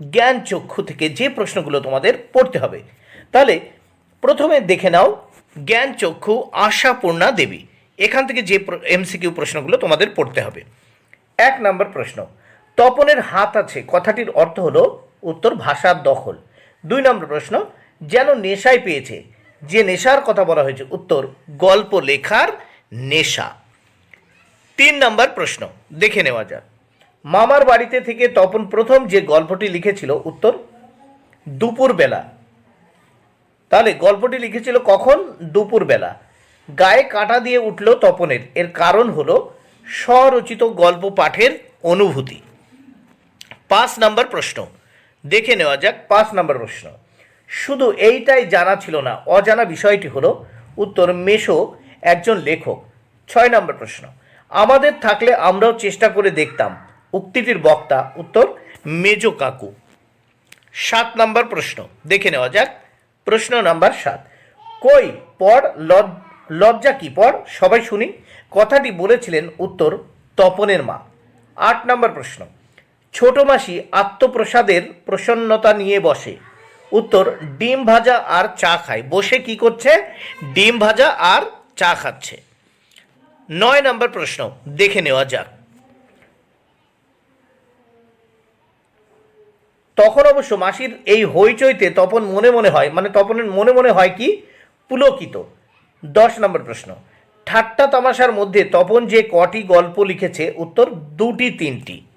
জ্ঞান চক্ষু থেকে যে প্রশ্নগুলো তোমাদের পড়তে হবে। তাহলে প্রথমে দেখে নাও, জ্ঞান চক্ষু আশাপূর্ণা দেবী। এখান থেকে যে এমসিকিউ প্রশ্নগুলো তোমাদের পড়তে হবে। এক নম্বর প্রশ্ন, তপনের হাত আছে, কথাটির অর্থ হলো উত্তর ভাষার দখল। দুই নম্বর প্রশ্ন, যেন নেশায় পেয়েছে, যে নেশার কথা বলা হয়েছে, উত্তর গল্প লেখার নেশা। তিন নম্বর প্রশ্ন, দেখে নেওয়া যাক। মামার বাড়িতে থেকে তপন প্রথম যে গল্পটি লিখেছিল, উত্তর, দুপুরবেলা। তাহলে গল্পটি লিখেছিল কখন? দুপুরবেলা। গায়ে কাঁটা দিয়ে উঠল তপনের। এর কারণ হলো স্বরচিত গল্প পাঠের অনুভূতি। পাঁচ নাম্বার প্রশ্ন। দেখে নেওয়া যাক পাঁচ নাম্বার প্রশ্ন। শুধু এইটাই জানা ছিল না, অজানা বিষয়টি হলো, উত্তর, মেশো একজন লেখক। ছয় নম্বর প্রশ্ন। আমাদের থাকলে আমরাও চেষ্টা করে দেখতাম। উক্তিটির বক্তা উত্তর মেজো কাকু। সাত নাম্বার প্রশ্ন, দেখে নেওয়া যাক। প্রশ্ন নাম্বার সাত, কই পড় লজ- লজ্জা কি পড় সবাই শুনি। কথাটি বলেছিলেন উত্তর তপনের মা। আট নাম্বার প্রশ্ন, ছোট মাসি আত্মপ্রসাদের প্রসন্নতা নিয়ে বসে। উত্তর, ডিম ভাজা আর চা খায়। বসে কি করছে? ডিম ভাজা আর চা খাচ্ছে। নয় নাম্বার প্রশ্ন, দেখে নেওয়া যাক। তখন অবশ্য মাসির এই হইচইতে তপন মনে মনে হয় মানে তপনের মনে মনে হয় কি? পুলকিত। দশ নম্বর প্রশ্ন। ঠাট্টা তামাশার মধ্যে তপন যে কটি গল্প লিখেছে, উত্তর দুটি তিনটি।